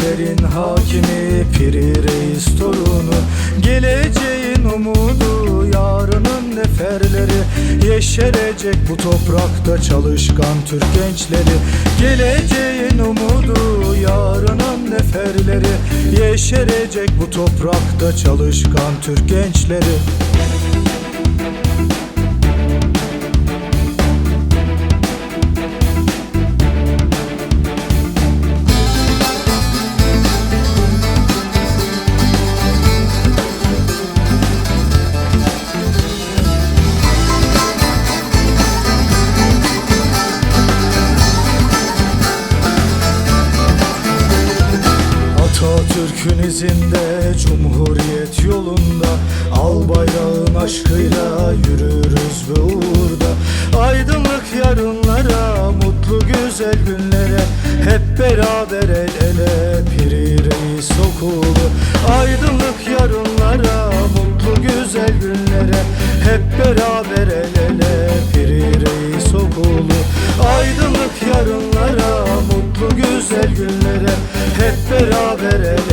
Gençlerin hakimi Piri Reis torunu. Geleceğin umudu Yarının neferleri. Yeşerecek bu toprakta Çalışkan Türk gençleri. Geleceğin umudu Yarının neferleri. Yeşerecek bu toprakta Çalışkan Türk gençleri. Atatürk'ün izinde Cumhuriyet yolunda. Al bayrağın aşkıyla yürürüz ve uğurda. Aydınlık yarınlara, mutlu güzel günlere. Hep beraber el ele Piri Reis okulu. Aydınlık yarınlara, mutlu güzel günlere. Hep beraber el ele Piri Reis okulu. Aydınlık yarınlara, mutlu güzel günlere hep beraber ele